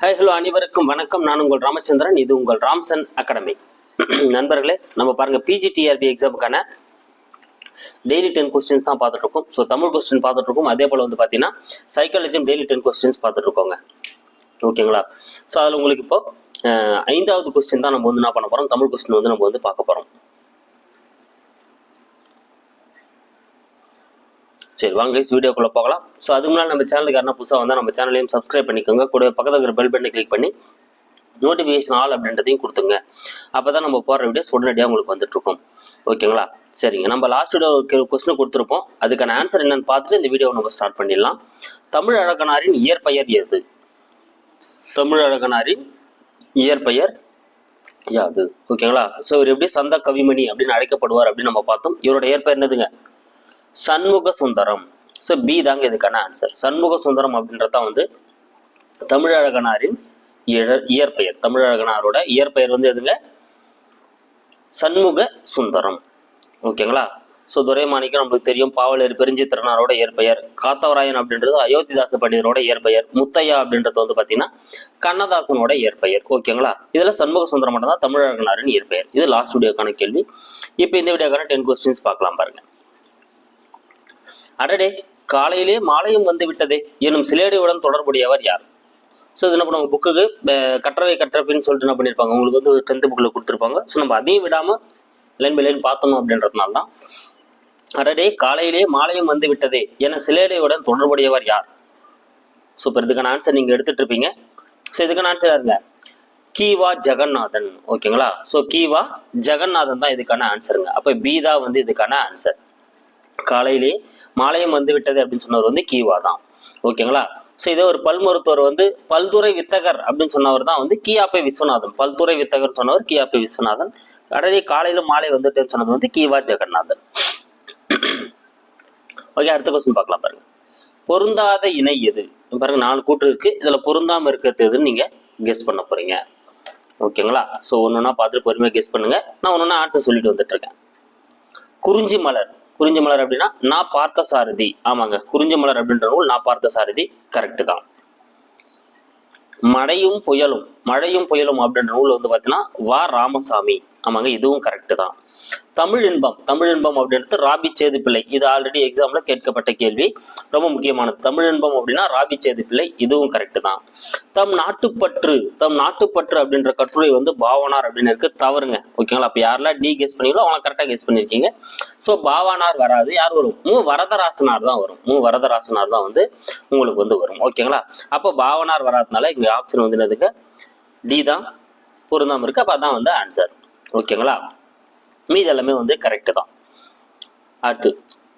Hi hello அனைவருக்கும் வணக்கம். நான் உங்கள் ராமச்சந்திரன். இது உங்கள் ராம்சன் அகாடமி. நண்பர்களே நம்ம பாருங்க பிஜிடிஆர்பி எக்ஸாமுக்கான டெய்லி டென் கொஸ்டின்ஸ் தான் பார்த்துட்டு இருக்கோம் ஸோ தமிழ் கொஸ்டின் பார்த்துட்டு இருக்கோம் அதே போல் வந்து பார்த்தீங்கன்னா சைக்காலஜியும் டெய்லி டென் கொஸ்டின்ஸ் பார்த்துட்டு இருக்கோங்க ஓகேங்களா? ஸோ அதில் உங்களுக்கு இப்போ ஐந்தாவது கொஸ்டின் தான் நம்ம வந்து என்ன பண்ண போகிறோம் தமிழ் கொஸ்டின் வந்து நம்ம வந்து பார்க்க போகிறோம் சரி வாங்க வீடியோக்குள்ளே வீடியோக்குள்ள போகலாம். ஸோ அதுக்கு முன்னாடி நம்ம சேனலுக்கு யாருன்னா புதுசாக வந்தால் நம்ம சேனலையும் சப்ஸ்கிரைப் பண்ணிக்கோங்க. கூட பக்கத்தில் இருக்கிற பெல் பட்டனை கிளிக் பண்ணி நோட்டிஃபிகேஷன் ஆல் அப்படின்றதையும் கொடுத்துங்க. அப்போ தான் நம்ம போடுற வீடியோஸ் உடனடியாக உங்களுக்கு வந்துட்டுருக்கும் ஓகேங்களா சரிங்க. நம்ம லாஸ்ட் வீடியோ கொஸ்டின் கொடுத்துருப்போம். அதுக்கான ஆன்சர் என்னன்னு பார்த்துட்டு இந்த வீடியோவை நம்ம ஸ்டார்ட் பண்ணிடலாம். தமிழ் அழகனாரின் இயற்பெயர் எது? தமிழ் அழகனாரின் இயற்பெயர் யாது? ஓகேங்களா ஸோ இவர் எப்படி சந்த கவிமணி அப்படின்னு அழைக்கப்படுவார் அப்படின்னு நம்ம பார்த்தோம். இவரோட இயற்பெயர் என்னதுங்க? சண்முக சுந்தரம். ஸோ பி தாங்க இதுக்கான ஆன்சர் சண்முக சுந்தரம் அப்படின்றதான் வந்து தமிழழகனாரின் இயற்பெயர். தமிழழகனாரோட இயற்பெயர் வந்து எதுங்க சண்முக சுந்தரம். ஓகேங்களா? ஸோ துரைமாணிக்கம் நம்மளுக்கு தெரியும். பாவலர் பெருஞ்சித்திரனாரோட இயற்பெயர். காத்தவராயன் அப்படின்றது அயோத்திதாச பண்டிதரோட இயற்பெயர். முத்தையா அப்படின்றது வந்து பார்த்தீங்கன்னா கண்ணதாசனோட இயற்பெயர். ஓகேங்களா? இதில் சண்முக சுந்தரம் மட்டும் தான் இயற்பெயர். இது லாஸ்ட் வீடியோக்கான கேள்வி. இப்போ இந்த வீடியோக்கான டென் கொஸ்டின்ஸ் பார்க்கலாம் பாருங்க. அடடே காலையிலே மாலையும் வந்து விட்டதே எனும் சிலேடையுடன் தொடர்புடையவர் யார்? ஸோ இது என்ன பண்ணுவாங்க? புக்குக்கு கற்றவை கற்றப்பின்னு சொல்லிட்டு என்ன பண்ணியிருப்பாங்க? உங்களுக்கு வந்து ஒரு டென்த்து புக்கில் கொடுத்துருப்பாங்க. ஸோ நம்ம அதையும் விடாமல் லைன் பை லைன் பார்த்தணும் அப்படின்றதுனால தான் அடடே காலையிலே மாலையும் வந்து விட்டதே என சிலேடையுடன் தொடர்புடையவர் யார்? ஸோ இப்போ இதுக்கான ஆன்சர் நீங்கள் எடுத்துகிட்டு இருப்பீங்க. ஸோ இதுக்கான ஆன்சர் யாருங்க? கீவா ஜெகநாதன். ஓகேங்களா ஸோ கீவா ஜெகநாதன் தான் இதுக்கான ஆன்சருங்க அப்போ பி தான் வந்து இதுக்கான ஆன்சர் காலையிலே மாலையும் வந்து விட்டது அப்படின்னு சொன்னவர் வந்து கீவா தான். ஓகேங்களா? ஸோ இதே ஒரு பல் மருத்துவர் வந்து பல்துறை வித்தகர் அப்படின்னு சொன்னவர் தான் வந்து கியாப்பை விஸ்வநாதன். பல்துறை வித்தகர் சொன்னவர் கியாப்பை விஸ்வநாதன். கடலே காலையில மாலை வந்துட்டேன்னு சொன்னது வந்து கீவா ஜெகநாதன். ஓகே அடுத்த கொஸ்டின் பார்க்கலாம் பாருங்க. பொருந்தாத இணை எது? பாருங்க நாலு கூற்று இருக்கு. இதுல பொருந்தாம இருக்கிறது எதுன்னு நீங்க கெஸ் பண்ண போறீங்க. ஓகேங்களா? ஸோ ஒன்னொன்னா பார்த்துட்டு பொறுமையாக கெஸ் பண்ணுங்க. நான் ஒன்னொன்னா ஆன்சர் சொல்லிட்டு வந்துட்டு இருக்கேன். குறிஞ்சி மலர். குறிஞ்சி மலர் அப்படின்னா நான் பார்த்த சாரதி. ஆமாங்க. குறிஞ்சி மலர் அப்படின்ற நூல் நான் பார்த்த சாரதி கரெக்டு தான். மழையும் புயலும் மழையும் புயலும் அப்படின்ற நூல் வந்து பார்த்தீங்கன்னா வா ராமசாமி. ஆமாங்க இதுவும் கரெக்டு தான். தமிழ் இன்பம் தமிழ் இன்பம் அப்படின்றது ராபி சேது பிள்ளை. இது ஆல்ரெடி எக்ஸாம்ல கேட்கப்பட்ட கேள்வி. ரொம்ப முக்கியமானது. தமிழ் இன்பம் அப்படின்னா ராபி சேது பிள்ளை இதுவும் கரெக்டு தான். தம் நாட்டுப்பற்று தம் நாட்டுப்பற்று அப்படின்ற கட்டுரை வந்து பாவனார் அப்படின்னு இருக்கு. தவறுங்க. ஓகேங்களா? அப்போ யாரெல்லாம் டி கெஸ் பண்ணீங்களோ அவங்க கரெக்டாக கெஸ் பண்ணியிருக்கீங்க ஸோ பாவானார் வராது. யார் வரும்? மு. வரதராசனார் தான் வரும். மு. வரதராசனார் தான் வந்து உங்களுக்கு வந்து வரும். ஓகேங்களா? அப்போ பாவனார் வராதனால இங்கே ஆப்ஷன் வந்து என்னதுங்க? டி தான். பொருந்தாமல் இருக்கு. அப்போ அதான் வந்து ஆன்சர் ஓகேங்களா? மீது எல்லாமே வந்து கரெக்டு தான். அடுத்து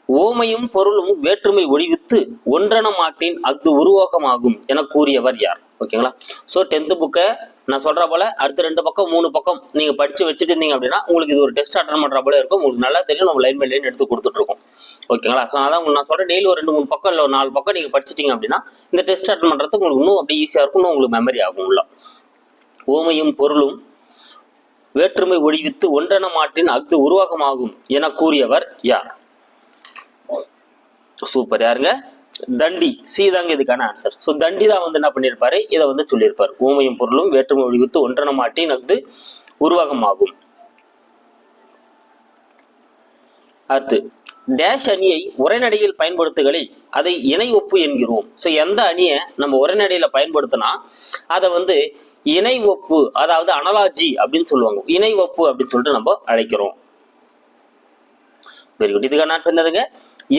ஓமையும் பொருளும் வேற்றுமை ஒழிவித்து ஒன்றன மாட்டின் அஃது உருவாக்கமாகும் என கூறியவர் யார்? ஓகேங்களா ஸோ டென்த்து புக்கை நான் சொல்கிற போல அடுத்த ரெண்டு பக்கம் மூணு பக்கம் நீங்கள் படிச்சு வச்சுட்டு இருந்தீங்க அப்படின்னா உங்களுக்கு இது ஒரு டெஸ்ட் அட்டன் பண்ணுற போல இருக்கும். உங்களுக்கு நல்லா தெரியும் நம்ம லைன் பை லைன் எடுத்து கொடுத்துட்ருக்கோம் ஓகேங்களா ஸோ அதான் உங்களுக்கு நான் சொல்கிறேன் டெய்லி ஒரு ரெண்டு மூணு பக்கம் இல்லை ஒரு நாலு பக்கம் நீங்கள் படிச்சிட்டிங்க அப்படின்னா இந்த டெஸ்ட் அட்டன் பண்ணுறதுக்கு உங்களுக்கு இன்னும் அப்படியே ஈஸியாக இருக்கும் உங்களுக்கு மெமரி ஆகும் உள்ள. ஓமையும் பொருளும் வேற்றுமை ஒழிவித்து ஒன்றென மாட்டின் அஃது உருவாகமாகும் என கூறியவர் யார்? சூப்பர். யாருங்க? தண்டி. சி தாங்க இதுக்கான ஆன்சர் ஸோ தண்டி தான் வந்து என்ன பண்ணியிருப்பாரு இதை வந்து சொல்லியிருப்பார் ஊமையும் பொருளும் வேற்றுமை ஒழிவித்து ஒன்றென மாட்டின் அஃது உருவாகமாகும். அடுத்து டேஷ் அணியை உரைநடையில் பயன்படுத்துகளில் அதை இணை ஒப்பு என்கிறோம். ஸோ எந்த அணியை நம்ம உரைநடையில பயன்படுத்தினா அதை வந்து இணை ஒப்பு அதாவது அனலாஜி அப்படின்னு சொல்லுவாங்க. இணை ஒப்பு அப்படின்னு சொல்லிட்டு நம்ம அழைக்கிறோம். வெரி குட் இதுக்கான ஆன்சர் என்னதுங்க?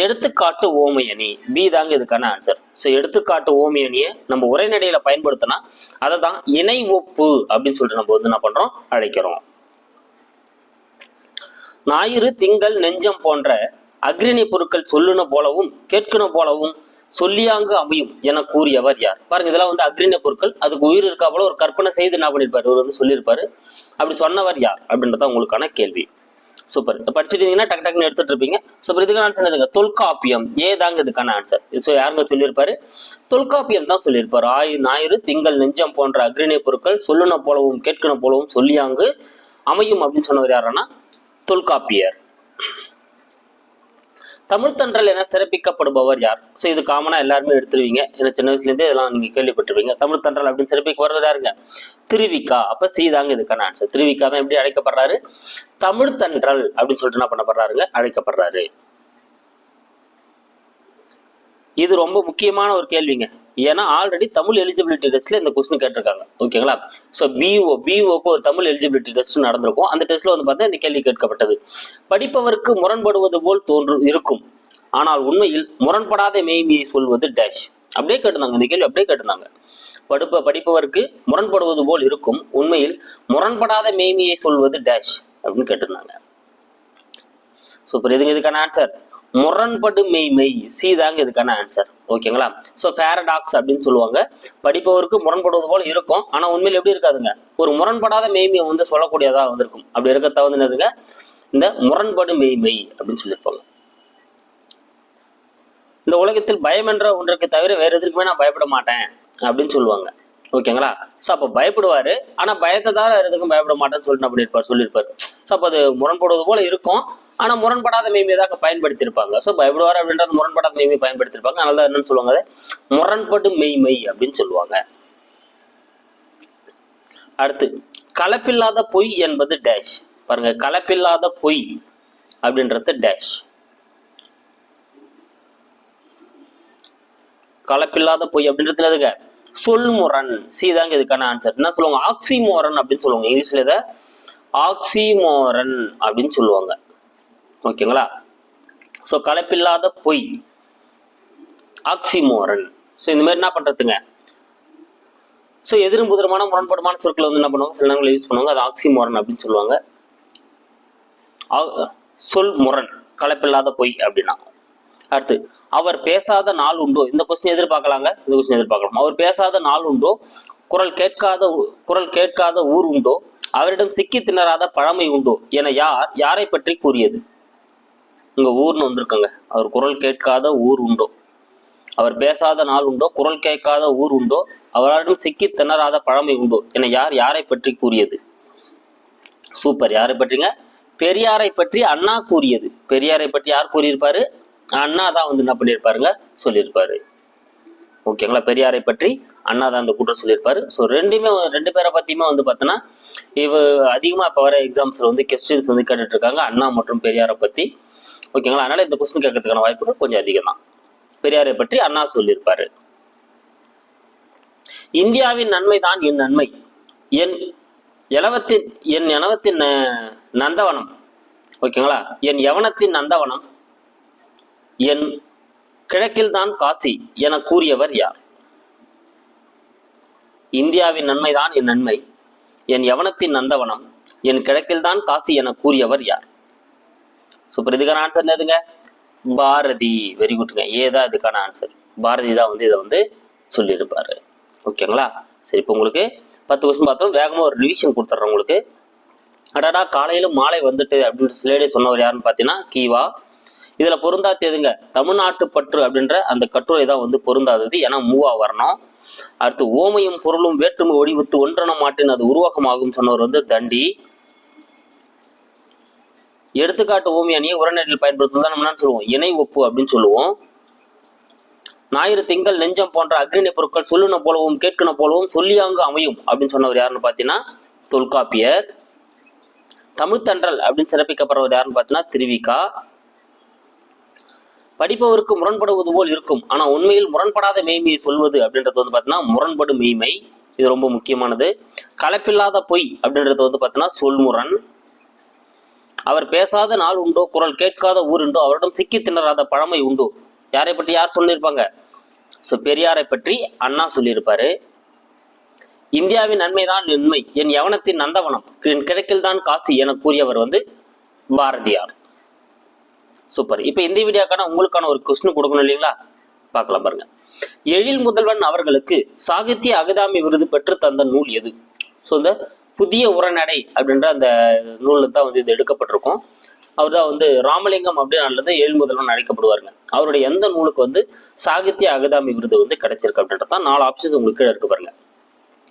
எடுத்துக்காட்டு ஓமையணி. பி தாங்க இதுக்கான ஆன்சர் ஸோ எடுத்துக்காட்டு ஓமையணியை நம்ம உரைநடையில பயன்படுத்தினா அதை தான் இணை ஒப்பு அப்படின்னு சொல்லிட்டு நம்ம வந்து என்ன பண்றோம்? அழைக்கிறோம். ஞாயிறு திங்கள் நெஞ்சம் போன்ற அக்ரிணி பொருட்கள் சொல்லுன போலவும் கேட்கணும் போலவும் சொல்லியாங்கு அமையும் என கூறியவர் யார்? பாருங்க இதெல்லாம் வந்து அக்ரிண பொருட்கள். அதுக்கு உயிர் இருக்கா போல ஒரு கற்பனை செய்து என்ன பண்ணியிருப்பாரு இவர் வந்து சொல்லியிருப்பாரு. அப்படி சொன்னவர் யார்? அப்படின்றத உங்களுக்கான கேள்வி. சூப்பர். படிச்சுட்டீங்கன்னா படிச்சிட்டீங்கன்னா டக்கு டக்குன்னு எடுத்துட்டு இருப்பீங்க. சூப்பர். இதுக்கான ஆன்சர் என்னதுங்க? தொல்காப்பியம். ஏதாங்க இதுக்கான ஆன்சர் ஸோ யாருங்க சொல்லியிருப்பாரு? தொல்காப்பியம் தான் சொல்லியிருப்பாரு. ஆயு ஞாயிறு திங்கள் நெஞ்சம் போன்ற அக்ரிணை பொருட்கள் சொல்லுன போலவும் கேட்கணும் போலவும் சொல்லியாங்கு அமையும் அப்படின்னு சொன்னவர் யாருன்னா தொல்காப்பியர். தமிழ்த்தன்றல் என சிறப்பிக்கப்படுபவர் யார்? ஸோ இது காமனாக எல்லாருமே எடுத்துருவீங்க. ஏன்னா சின்ன வயசுலேருந்தே இதெல்லாம் நீங்கள் கேள்விப்பட்டிருப்பீங்க. தமிழ் தன்றல் அப்படின்னு சிறப்பிக்கப்படுறது யாருங்க? திருவிக்கா. அப்போ சீதாங்க இதுக்கான ஆன்சர் திருவிக்கா தான் எப்படி அழைக்கப்படுறாரு? தமிழ்த்தன்றல் அப்படின்னு சொல்லிட்டு என்ன பண்ணப்படுறாருங்க? அழைக்கப்படுறாரு. இது ரொம்ப முக்கியமான ஒரு கேள்விங்க. ஏன்னா ஆல்ரெடி தமிழ் எலிஜிபிலிட்டி டெஸ்ட்ல இந்த கொஸ்டின் கேட்டிருக்காங்க. ஓகேங்களா ஸோ பிஓ பிஓக்கு ஒரு தமிழ் எலிஜிபிலிட்டி டெஸ்ட் நடந்திருக்கும். அந்த டெஸ்ட்ல வந்து பார்த்தா இந்த கேள்வி கேட்கப்பட்டது. படிப்பவருக்கு முரண்படுவது போல் தோன்று இருக்கும். ஆனால் உண்மையில் முரண்படாத மெய்மையை சொல்வது டேஷ் அப்படியே கேட்டிருந்தாங்க. இந்த கேள்வி அப்படியே கேட்டிருந்தாங்க. படிப்ப படிப்பவருக்கு முரண்படுவது போல் இருக்கும். உண்மையில் முரண்படாத மெய்மையை சொல்வது டேஷ் அப்படின்னு கேட்டிருந்தாங்க. சூப்பர் இதுங்க இதுக்கான ஆன்சர் முரண்படு மெய் சி தாங்க இதுக்கான ஆன்சர் ஓகேங்களா ஸோ பேரடாக்ஸ் அப்படின்னு சொல்லுவாங்க. படிப்பவருக்கு முரண்படுவது போல இருக்கும். ஆனால் உண்மையில் எப்படி இருக்காதுங்க? ஒரு முரண்படாத மெய்மையை வந்து சொல்லக்கூடியதாக வந்திருக்கும். அப்படி இருக்க தகுந்ததுங்க இந்த முரண்படு மெய் மெய் அப்படின்னு சொல்லியிருப்பாங்க. இந்த உலகத்தில் பயம் என்ற ஒன்றுக்கு தவிர வேற எதுக்குமே நான் பயப்பட மாட்டேன் அப்படின்னு சொல்லுவாங்க. ஓகேங்களா ஸோ அப்போ பயப்படுவாரு. ஆனால் பயத்தை தான் எதுக்கும் பயப்பட மாட்டேன்னு சொல்லிட்டு அப்படி இருப்பார் சொல்லியிருப்பார். ஸோ அப்போ அது முரண்படுவது போல இருக்கும். ஆனா முரண்படாத மெய்மையை தான் பயன்படுத்தியிருப்பாங்க ஸோ பயப்படுவார் அப்படின்றது முரண்படாத மெய்மை பயன்படுத்தியிருப்பாங்க அதனால தான் என்னன்னு சொல்லுவாங்க முரண்படும் மெய்மை அப்படின்னு சொல்லுவாங்க. அடுத்து கலப்பில்லாத பொய் என்பது டேஷ் பாருங்க கலப்பில்லாத பொய் அப்படின்றது டேஷ் கலப்பில்லாத பொய் அப்படின்றது எதுங்க சொல்முரண். சி தாங்க இதுக்கான ஆன்சர் என்ன சொல்லுவாங்க? ஆக்சிமோரன் அப்படின்னு சொல்லுவாங்க. இங்கிலீஷ்ல இதை ஆக்சிமோரன் அப்படின்னு சொல்லுவாங்க. ஓகேங்களா? ஸோ கலப்பில்லாத பொய். ஆக்சிமோரன் ஸோ இந்த மாதிரி என்ன பண்ணுறதுங்க ஸோ எதிரும் புதிரமான முரண்பாடுமான சொற்களை வந்து என்ன பண்ணுவாங்க? சில நேரங்களில் யூஸ் பண்ணுவாங்க. அது ஆக்சிமோரன் அப்படின்னு சொல்லுவாங்க. சொல் முரண் கலப்பில்லாத பொய் அப்படின்னா. அடுத்து அவர் பேசாத நாள் உண்டோ? இந்த கொஸ்டின் எதிர்பார்க்கலாங்க? இந்த கொஸ்டின் எதிர்பார்க்கலாம். அவர் பேசாத நாள் உண்டோ? குரல் கேட்காத ஊ- குரல் கேட்காத ஊர் உண்டோ? அவரிடம் சிக்கி திணறாத பழமை உண்டோ? என யார் யாரை பற்றி கூறியது? இங்கே ஊர்னு வந்திருக்கங்க. அவர் குரல் கேட்காத ஊர் உண்டோ? அவர் பேசாத நாள் உண்டோ? குரல் கேட்காத ஊர் உண்டோ? அவரிடம் சிக்கி திணறாத பழமை உண்டோ? என யார் யாரை பற்றி கூறியது? சூப்பர். யாரை பற்றிங்க? பெரியாரை பற்றி அண்ணா கூறியது. பெரியாரை பற்றி யார் கூறியிருப்பாரு? அண்ணா தான் வந்து என்ன பண்ணியிருப்பாருங்க? சொல்லியிருப்பாரு. ஓகேங்களா? பெரியாரை பற்றி அண்ணா தான் அந்த கூட்டம் சொல்லியிருப்பாரு. ஸோ ரெண்டுமே ரெண்டு பேரை பற்றியுமே வந்து பார்த்தோன்னா இவ அதிகமாக இப்போ வர எக்ஸாம்ஸில் வந்து கொஸ்டின்ஸ் வந்து கேட்டுட்ருக்காங்க அண்ணா மற்றும் பெரியாரை பற்றி ஓகேங்களா அதனால இந்த கொஸ்டின் கேட்கறதுக்கான வாய்ப்புகள் கொஞ்சம் அதிகம் தான் பெரியாரை பற்றி அண்ணா சொல்லியிருப்பாரு. இந்தியாவின் நன்மை தான் என் நன்மை. என் எலவத்தின் என் எனவத்தின் நந்தவனம். ஓகேங்களா என் யவனத்தின் நந்தவனம். என் கிழக்கில் தான் காசி என கூறியவர் யார்? இந்தியாவின் நன்மைதான் என் நன்மை. என் யவனத்தின் நந்தவனம். என் கிழக்கில் தான் காசி என கூறியவர் யார்? சூப்பர் இதுக்கான ஆன்சர் என்னதுங்க பாரதி. வெரி குட்ங்க ஏதான் இதுக்கான ஆன்சர் பாரதி தான் வந்து இதை வந்து சொல்லியிருப்பாரு. ஓகேங்களா சரி இப்போ உங்களுக்கு பத்து கொஸ்டின் பார்த்தோம். வேகமாக ஒரு ரிவிஷன் கொடுத்துட்றேன் உங்களுக்கு. அடடா காலையில் மாலை வந்துட்டு அப்படின்னு சிலேடி சொன்னவர் யாருன்னு பார்த்தீங்கன்னா கீவா. இதில் பொருந்தா தேதுங்க தமிழ்நாட்டு பற்று அப்படின்ற அந்த கட்டுரை தான் வந்து பொருந்தாதது. ஏன்னா மூவா வரணும். அடுத்து ஓமையும் பொருளும் வேற்றுமை ஒடிவுத்து ஒன்றன மாட்டின் அது உருவாக்கமாகும் சொன்னவர் வந்து தண்டி. எடுத்துக்காட்டு ஓமி அணியை உரநடையில் பயன்படுத்துவது தான் நம்ம என்ன சொல்லுவோம். இணை ஒப்பு அப்படின்னு சொல்லுவோம். ஞாயிறு திங்கள் நெஞ்சம் போன்ற அக்ரிணை பொருட்கள் சொல்லுன போலவும் கேட்கன போலவும் சொல்லியாங்கு அமையும் அப்படின்னு சொன்னவர் யாருன்னு பார்த்தீங்கன்னா தொல்காப்பியர். தமிழ்த்தன்றல் அப்படின்னு சிறப்பிக்கப்படுறவர் யாருன்னு பார்த்தீங்கன்னா திருவிக்கா படிப்பவருக்கு முரண்படுவது போல் இருக்கும். ஆனால் உண்மையில் முரண்படாத மெய்மையை சொல்வது அப்படின்றது வந்து பார்த்தீங்கன்னா முரண்படும் மெய்மை. இது ரொம்ப முக்கியமானது. கலப்பில்லாத பொய் அப்படின்றது வந்து பார்த்தீங்கன்னா சொல்முரண். அவர் பேசாத நாள் உண்டோ குரல் கேட்காத ஊர் உண்டோ அவரிடம் சிக்கி திணறாத பழமை உண்டோ? யாரை பற்றி யார் சொல்லியிருப்பாங்க? ஸோ பெரியாரை பற்றி அண்ணா சொல்லியிருப்பாரு. இந்தியாவின் நன்மைதான் நன்மை என் யவனத்தின் நந்தவனம் என் கிழக்கில் தான் காசி என கூறியவர் வந்து பாரதியார். சூப்பர் இப்போ இந்த வீடியோக்கான உங்களுக்கான ஒரு கொஸ்டின் கொடுக்கணும் இல்லைங்களா? பார்க்கலாம் பாருங்க. எழில் முதல்வன் அவர்களுக்கு சாகித்ய அகதாமி விருது பெற்று தந்த நூல் எது? ஸோ இந்த புதிய உரைநடை அப்படின்ற அந்த நூலில் தான் வந்து இது எடுக்கப்பட்டிருக்கும். அவர் தான் வந்து ராமலிங்கம் அப்படின்னு அல்லது எழில் முதல்வன் அழைக்கப்படுவாருங்க. அவருடைய எந்த நூலுக்கு வந்து சாகித்ய அகதாமி விருது வந்து கிடைச்சிருக்கு அப்படின்றது தான் நாலு ஆப்ஷன்ஸ் உங்களுக்கு கீழே இருக்கு பாருங்க.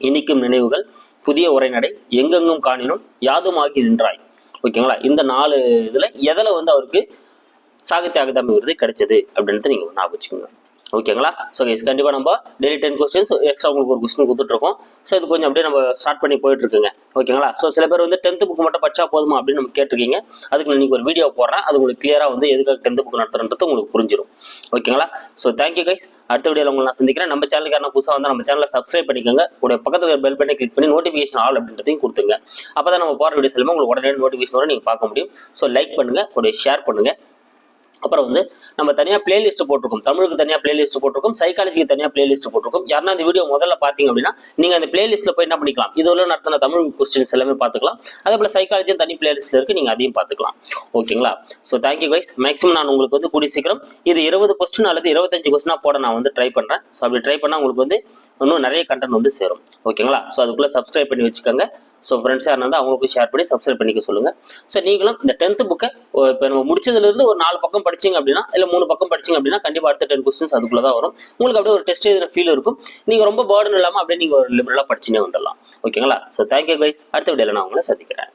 இனிக்கும் நினைவுகள் புதிய உரைநடை எங்கெங்கும் காணினும் யாதுமாகி நின்றாய். ஓகேங்களா? இந்த நாலு இதில் எதில் வந்து அவருக்கு சாகித்ய அகாதமி விருது கிடைச்சது அப்படின்றத நீங்கள் ஞாபகம் வச்சுக்கோங்க. ஓகேங்களா ஸோ கைஸ் கண்டிப்பாக நம்ம டெய்லி டென் கொஸ்டின்ஸ் எக்ஸ்ட்ரா உங்களுக்கு ஒரு கொஸ்டின் கொடுத்துட்ருக்கோம். ஸோ இது கொஞ்சம் அப்படியே நம்ம ஸ்டார்ட் பண்ணி போயிட்டுருக்குங்க ஓகேங்களா ஸோ சில பேர் வந்து டென்த்து புக் மட்டும் படிச்சா போதுமா அப்படின்னு நம்ம கேட்டிருக்கீங்க. அதுக்கு நான் ஒரு வீடியோ போடுறேன். அது உங்களுக்கு கிளியராக வந்து எதுக்காக டென்த்து புக் நடத்துறது உங்களுக்கு புரிஞ்சிடும் ஓகேங்களா ஸோ தேங்க்யூ கைஸ் அடுத்த வீடியோவில் உங்களை நான் சந்திக்கிறேன். நம்ம சேனலுக்கான புதுசாக வந்து நம்ம சேனலை சப்ஸ்கிரைப் பண்ணிக்கோங்க. உடைய பக்கத்தில் பெல் பண்ணி கிளிக் பண்ணி நோட்டிஃபிகேஷன் ஆல் அப்படின்றதையும் கொடுத்துங்க அப்போ தான் நம்ம போகிற வீடியோஸ் எல்லாமே உங்களுக்கு உடனே நோட்டிஃபிகேஷன் வர நீங்கள் பார்க்க முடியும். ஸோ லைக் பண்ணுங்கள் உடைய ஷேர் பண்ணுங்கள் அப்புறம் வந்து நம்ம தனியாக பிளேலிஸ்ட் போட்டிருக்கோம். தமிழுக்கு தனியாக பிளேலிஸ்ட் போட்டிருக்கோம். சைக்காலஜிக்கு தனியாக பிளேலிஸ்ட் போட்டிருக்கோம். யாருன்னா இந்த வீடியோ முதல்ல பார்த்தீங்க அப்படின்னா நீங்கள் அந்த பிளேலிஸ்ட்டில் போய் என்ன பண்ணிக்கலாம்? இதுவரை நடத்தின தமிழ் கொஸ்டின்ஸ் எல்லாமே பார்த்துக்கலாம். அதே போல் சைக்காலஜியும் தனி பிளேலிஸ்ட்டில் இருக்குது நீங்கள் அதையும் பார்த்துக்கலாம். ஓகேங்களா? ஸோ தேங்க்யூ கைஸ் மேக்ஸிமம் நான் உங்களுக்கு வந்து கூடிய சீக்கிரம் இது இருபது கொஸ்டின் அல்லது இருபத்தஞ்சு கொஸ்டினாக போட நான் வந்து ட்ரை பண்ணுறேன் ஸோ அப்படி ட்ரை பண்ணால் உங்களுக்கு வந்து இன்னும் நிறைய கண்டென்ட் வந்து சேரும். ஓகேங்களா? ஸோ அதுக்குள்ளே சப்ஸ்கிரைப் பண்ணி வச்சுக்கோங்க. ஸோ ஃப்ரெண்ட்ஸ் யார் இருந்தால் அவங்களுக்கும் ஷேர் பண்ணி சப்ஸ்கிரைப் பண்ணிக்க சொல்லுங்கள் ஸோ நீங்களும் இந்த டென்த்து புக்கை இப்போ நம்ம முடிச்சதுலேருந்து ஒரு நாலு பக்கம் படிச்சீங்க அப்படின்னா இல்லை மூணு பக்கம் படிச்சீங்க அப்படின்னா கண்டிப்பாக அடுத்த டென் கொஸ்டின்ஸ் அதுக்குள்ளே தான் வரும். உங்களுக்கு அப்படியே ஒரு டெஸ்ட் எழுதின ஃபீல் இருக்கும். நீங்கள் ரொம்ப பேர்டன் இல்லாமல் அப்படியே நீங்கள் ஒரு லிபரலாக படிச்சுனே வந்துடலாம். ஓகேங்களா ஸோ தேங்க்யூ கைஸ் அடுத்த வீடியோவில் நான் உங்களை சந்திக்கிறேன்.